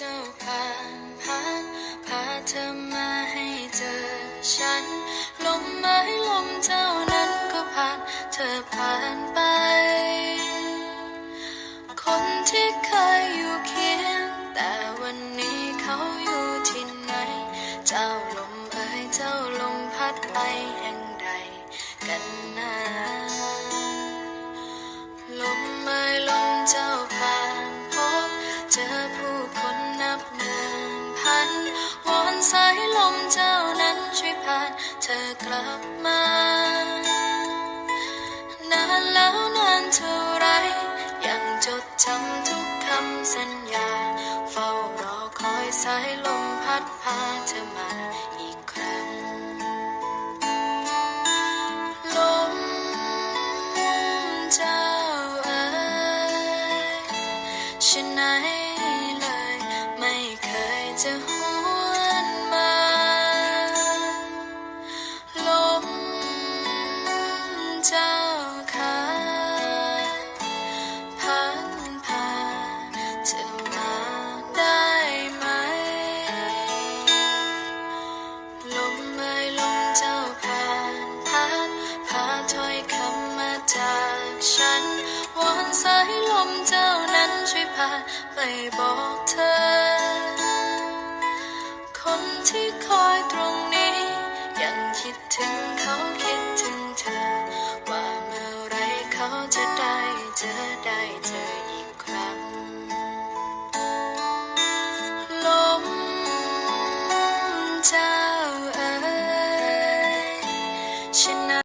เจ้าผ่านผ่านพาเธอมาให้เจอฉัน ลมไม้ลมเจ้านั้นก็ผ่าน เธอผ่านไป คนที่เคยอยู่เคียงแต่วันนี้เขาอยู่ที่ไหน เจ้าลมเอ่ยเจ้าลมพัดไปแห่งใดกันนะลมเอ่ยลมเจ้าผ่านพบเจอผู้คน นับหมื่นพันวอนสายลมเจ้านั้นช่วยผ่านเธอกลับมา นานแล้วนานเท่าไรยังจดจำทุกคำสัญญา เฝ้ารอคอยสายลมพัดพาเธอมาอีกครั้ง ลมเจ้าเอ๋ยฉันไหนไม่เคย จะหวนมาลมเจ้าค่ะพัดพาเธอมาได้ไหม ลมเอ่ยลมเจ้าผ่านพัดพาถ้อยคำมาจากฉันวอนสายลมเจ้านั้นช่วยพาไปบอก